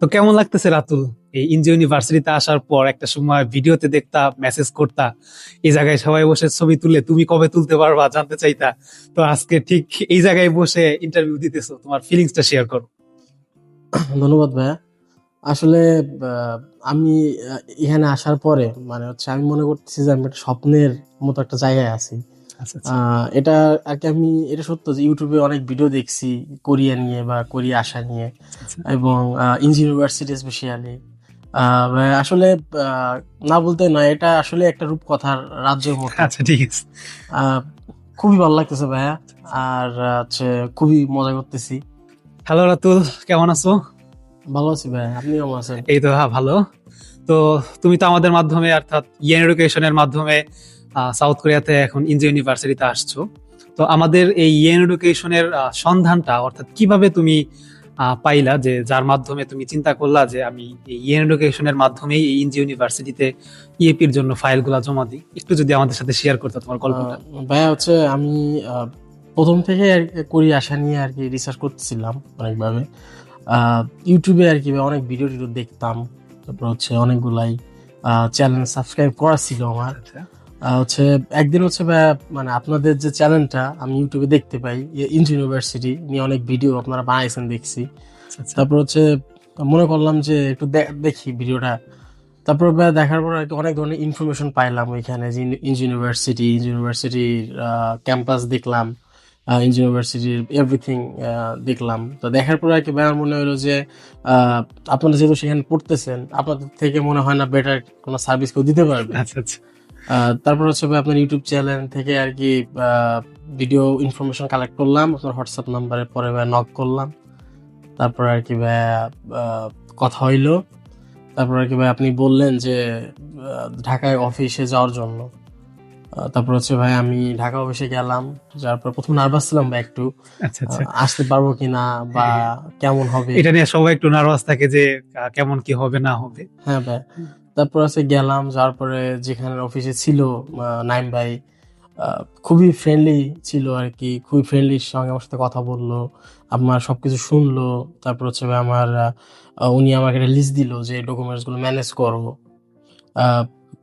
তো কেমন লাগতেছে রাতুল? এই ইন্জি ইউনিভার্সিটিতে আসার পর একটা সময় ভিডিওতে দেখতা মেসেজ করতা, এই জায়গায় সবাই বসে ছবি তুলে তুমি কবে তুলতে পারবা জানতে চাইতা? তো আজকে ঠিক এই জায়গায় বসে ইন্টারভিউ দিতেছো, তোমার ফিলিংসটা শেয়ার করো। ধন্যবাদ ভাইয়া। আসলে আমি এখানে আসার পরে মানে হচ্ছে আমি মনে করতেছি যে আমি একটা স্বপ্নের মতো একটা জায়গায় আছি। এটা আর কি আমি এটা সত্য যে ইউটিউবে অনেক ভিডিও দেখছি কোরিয়া নিয়ে বা কোরিয়া আসা নিয়ে আচ্ছা। এবং ইঞ্জি ইউনিভার্সিটি স্পেশালি আসলে না বলতে নয় এটা আসলে একটা রূপকথার রাজ্যের মতো। আচ্ছা ঠিক আছে। খুবই ভালো লাগতেছে ভাইয়া। আর হচ্ছে খুবই মজা করতেছি। হ্যালো রাতুল কেমন আছো? ভালো আছি ভাইয়া আপনি কেমন আছেন? এই তো হ্যাঁ ভালো। তো তুমি তো আমাদের মাধ্যমে অর্থাৎ ইয়েন এডুকেশনের মাধ্যমে সাউথ কোরিয়াতে এখন ইঞ্জি ইউনিভার্সিটিতে আসছো। তো আমাদের এই ইয়েন এডুকেশনের সন্ধানটা অর্থাৎ কীভাবে তুমি পাইলা যে যার মাধ্যমে তুমি চিন্তা করলা যে আমি এই ইয়েন এডুকেশনের মাধ্যমেই এই ইঞ্জি ইউনিভার্সিটিতে ইএপির জন্য ফাইলগুলা জমা দিই। একটু যদি আমাদের সাথে শেয়ার করতে তোমার গল্পটা। ভাইয়া হচ্ছে আমি প্রথম থেকে আর কি কোরিয়া আসা নিয়ে আর কি রিসার্চ করতেছিলাম অনেকভাবে। ইউটিউবে আর কি অনেক ভিডিও টিডিও দেখতাম। তারপর হচ্ছে অনেকগুলাই চ্যানেল সাবস্ক্রাইব করা ছিল আমার। আচ্ছা। হচ্ছে একদিন হচ্ছে মানে আপনাদের যে চ্যানেলটা আমি ইউটিউবে দেখতে পাই ইঞ্জ ইউনিভার্সিটি নিয়ে অনেক ভিডিও আপনারা বানাইছেন দেখছি। আচ্ছা, আচ্ছা। তারপর হচ্ছে মনে করলাম যে একটু দেখি ভিডিওটা। তারপর দেখার পর আর কি অনেক ধরনের ইনফরমেশন পাইলাম ওইখানে যে ইঞ্জ ইউনিভার্সিটি ইঞ্জ ইউনিভার্সিটির ক্যাম্পাস দেখলাম ইঞ্জ ইউনিভার্সিটির এভরিথিং দেখলাম। তো দেখার পর আর কি মনে হলো যে আহ, আপনারা যেহেতু সেখানে পড়তেছেন আপনাদের থেকে মনে হয় না বেটার কোনো সার্ভিস কেউ দিতে পারবে। আচ্ছা আচ্ছা। তারপর হচ্ছে ভাই আপনার ইউটিউব চ্যানেল থেকে আর কি ভিডিও ইনফরমেশন কালেক্ট করলাম আপনার হোয়াটসঅ্যাপ নাম্বারে পরে ভাই নক করলাম। তারপর আর কি ভাই কথা হইল। তারপর আর কি ভাই আপনি বললেন যে ঢাকায় অফিসে যাওয়ার জন্য। তারপর হচ্ছে ভাই আমি ঢাকা অফিসে গেলাম যার পর প্রথম নার্ভাস ছিলাম ভাই একটু। আচ্ছা আচ্ছা। আসতে পারব কিনা বা কেমন হবে? এটা নিয়ে সবাই একটু নার্ভাস থাকে যে কেমন কি হবে না হবে। হ্যাঁ ভাই। তারপর আছে গেলাম যাওয়ার পরে যেখানে অফিসে ছিল নাইম ভাই খুবই ফ্রেন্ডলি ছিল আর কি খুবই ফ্রেন্ডলির সঙ্গে আমার সাথে কথা বলল আমার সব কিছু শুনলো তারপর হচ্ছে আমার উনি আমাকে একটা লিস্ট দিল যে ডকুমেন্টসগুলো ম্যানেজ করো।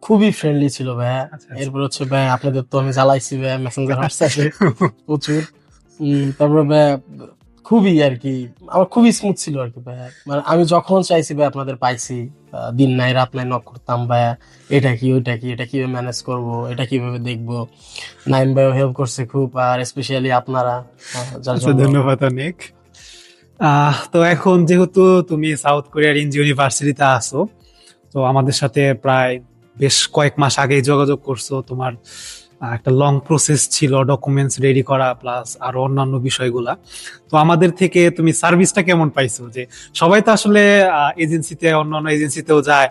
খুবই ফ্রেন্ডলি ছিল ভাই। আচ্ছা, এরপর হচ্ছে ভাই আপনাদের তো আমি জ্বালাইছি ভাই মেসেঞ্জার হোয়াটসঅ্যাপে প্রচুর। তারপরে ভাই খুবই আর কি আমার খুবই স্মুথ ছিল আর কি ভাই মানে আমি যখন চাইছি ভাই আপনাদের পাইছি দিন নাই রাত নাই নক করতাম ভাই এটা কি ওইটা কি এটা কীভাবে ম্যানেজ করব এটা কীভাবে দেখব? নাইম ভাইও হেল্প করছে খুব আর স্পেশালি আপনারা যার আচ্ছা জন্য ধন্যবাদ অনেক। আহ, তো এখন যেহেতু তুমি সাউথ কোরিয়ার ইঞ্জি ইউনিভার্সিটিতে আছো তো আমাদের সাথে প্রায় বেশ কয়েক মাস আগেই যোগাযোগ করছ তোমার একটা লং প্রসেস ছিল ডকুমেন্টস রেডি করা প্লাস আরও অন্যান্য বিষয়গুলা। তো আমাদের থেকে তুমি সার্ভিসটা কেমন পাইছো? যে সবাই তো আসলে এজেন্সিতে অন্যান্য এজেন্সিতেও যায়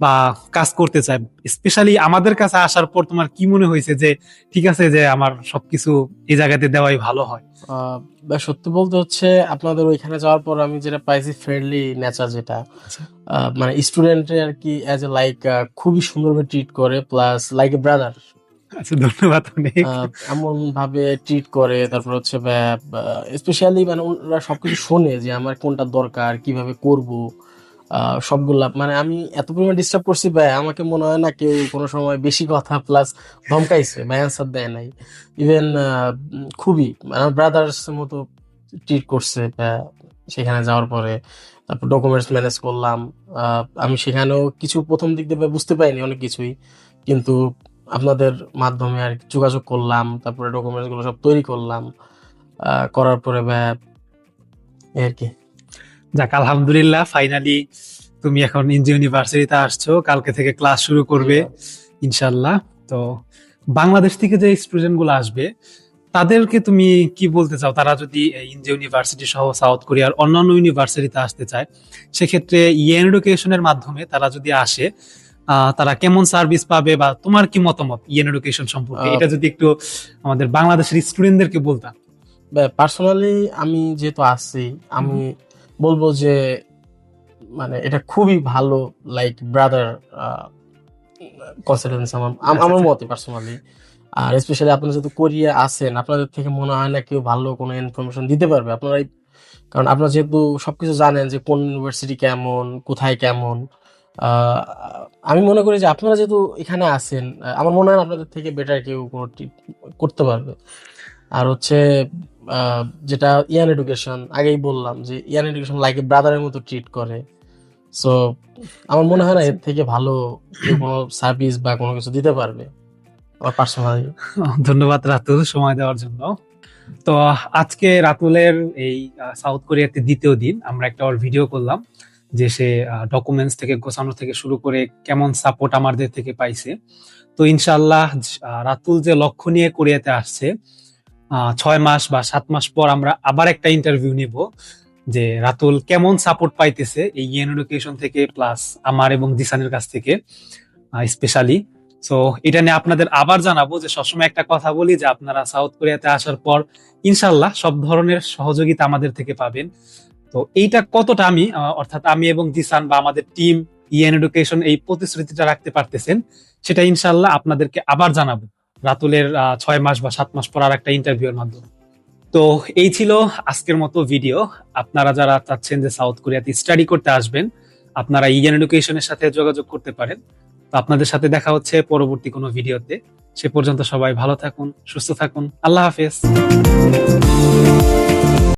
বা কাজ করতে চায়। স্পেশালি আমাদের কাছে আসার পর তোমার কি মনে হয়েছে যে ঠিক আছে যে আমার সবকিছু এই জায়গাতে দেওয়াই ভালো হয়? সত্যি বলতে হচ্ছে আপনাদের ওইখানে যাওয়ার পর আমি যেটা পাইছি ফ্রেন্ডলি নেচার যেটা আচ্ছা। মানে স্টুডেন্টের আর কি অ্যাজ এ লাইক খুবই সুন্দরভাবে ট্রিট করে প্লাস লাইক এ ব্রাদার আচ্ছা ধন্যবাদ অনেক। এমন ভাবে ট্রিট করে, তারপর হচ্ছে স্পেশালি মানে ওরা সবকিছু শোনে যে আমার কোনটা দরকার, কীভাবে করব সবগুলা মানে আমি এত পরিমাণ ডিস্টার্ব করছি, ভাই, আমাকে মনে হয় না কেউ কোনো সময় বেশি কথা প্লাস ধমকাইছে বা অ্যান্সার দেয় নাই। ইভেন খুবই মানে আমার ব্রাদার্স মতো ট্রিট করছে সেখানে যাওয়ার পরে, তারপর ডকুমেন্টস ম্যানেজ করলাম আমি সেখানেও কিছু প্রথম দিক দিয়ে বুঝতে পারিনি অনেক কিছুই, কিন্তু আপনাদের মাধ্যমে আর যোগাযোগ করলাম, তারপরে ডকুমেন্টসগুলো সব তৈরি করলাম করার পরে এই আর কি। যাক, আলহামদুলিল্লাহ ফাইনালি তুমি এখন ইঞ্জি ইউনিভার্সিটিতে আসছো, কালকে থেকে ক্লাস শুরু করবে ইনশাল্লাহ তো বাংলাদেশ থেকে যে স্টুডেন্টগুলো আসবে, তাদেরকে তুমি কি বলতে চাও? তারা যদি ইঞ্জি ইউনিভার্সিটি সহ সাউথ কোরিয়ার অন্যান্য ইউনিভার্সিটিতে আসতে চায়, সেক্ষেত্রে ইয়েন এডুকেশনের মাধ্যমে তারা যদি আসে তারা কেমন সার্ভিস পাবে বা তোমার কি মতামত ইয়েন এডুকেশন সম্পর্কে? এটা যদি একটু আমাদের বাংলাদেশের স্টুডেন্টদেরকে বলতাম পার্সোনালি আমি যেহেতু আসছি আমি বলব যে মানে এটা খুবই ভালো লাইক ব্রাদার কনসিডেন্স আমার আমার মতে পার্সোনালি আর স্পেশালি আপনারা যেহেতু কোরিয়া আছেন আপনাদের থেকে মনে হয় না কেউ ভালো কোনো ইনফরমেশন দিতে পারবে? আপনারা কারণ আপনারা যেহেতু সবকিছু জানেন যে কোন ইউনিভার্সিটি কেমন কোথায় কেমন। আমি মনে করি যে আপনারা যেহেতু এখানে আছেন আমার মনে হয় আপনাদের থেকে বেটার কেউ কোনো করতে পারবে। আর হচ্ছে যেটা ইয়ান এডুকেশন আগেই বললাম যে ইয়ান এডুকেশন লাইক ব্রাদারের মতো ট্রিট করে। সো আমার মনে হয় না এর থেকে ভালো কোনো সার্ভিস বা কোনো কিছু দিতে পারবে। ধন্যবাদ রাতুল সময় দেওয়ার জন্য। তো আজকে রাতুলের এই সাউথ কোরিয়াতে দ্বিতীয় দিন, আমরা একটা ওর ভিডিও করলাম। যে সে ডকুমেন্টস থেকে গোছানো থেকে শুরু করে কেমন সাপোর্ট আমাদের থেকে পাইছে। তো ইনশাল্লাহ রাতুল যে লক্ষ্য নিয়ে কোরিয়াতে আসছে ছয় মাস বা সাত মাস পর আমরা আবার একটা ইন্টারভিউ নিব যে রাতুল কেমন সাপোর্ট পাইতেছে এই ইয়েন এডুকেশন থেকে প্লাস আমার এবং জিসানের কাছ থেকে স্পেশালি সো এটা নিয়ে আপনাদের আবার জানাব যে সবসময় একটা কথা বলি যে আপনারা সাউথ কোরিয়াতে আসার পর ইনশাল্লাহ সব ধরনের সহযোগিতা আমাদের থেকে পাবেন। তো এইটা কতটা আমি অর্থাৎ আমি এবং জিসান বা আমাদের টিম, ইএন এডুকেশন এই প্রতিশ্রুতিটা রাখতে পারতেছেন, সেটা ইনশাল্লাহ আপনাদেরকে আবার জানাব। রাতুলের ছয় মাস বা সাত মাস পর আর একটা ইন্টারভিউর মাধ্যমে। তো এই ছিল আজকের মতো ভিডিও। আপনারা যারা চাচ্ছেন যে সাউথ কোরিয়াতে স্টাডি করতে আসবেন, আপনারা ইএন এডুকেশনের সাথে যোগাযোগ করতে পারেন। তো আপনাদের সাথে দেখা হচ্ছে পরবর্তী কোনো ভিডিওতে। সে পর্যন্ত সবাই ভালো থাকুন, সুস্থ থাকুন। আল্লাহ হাফেজ।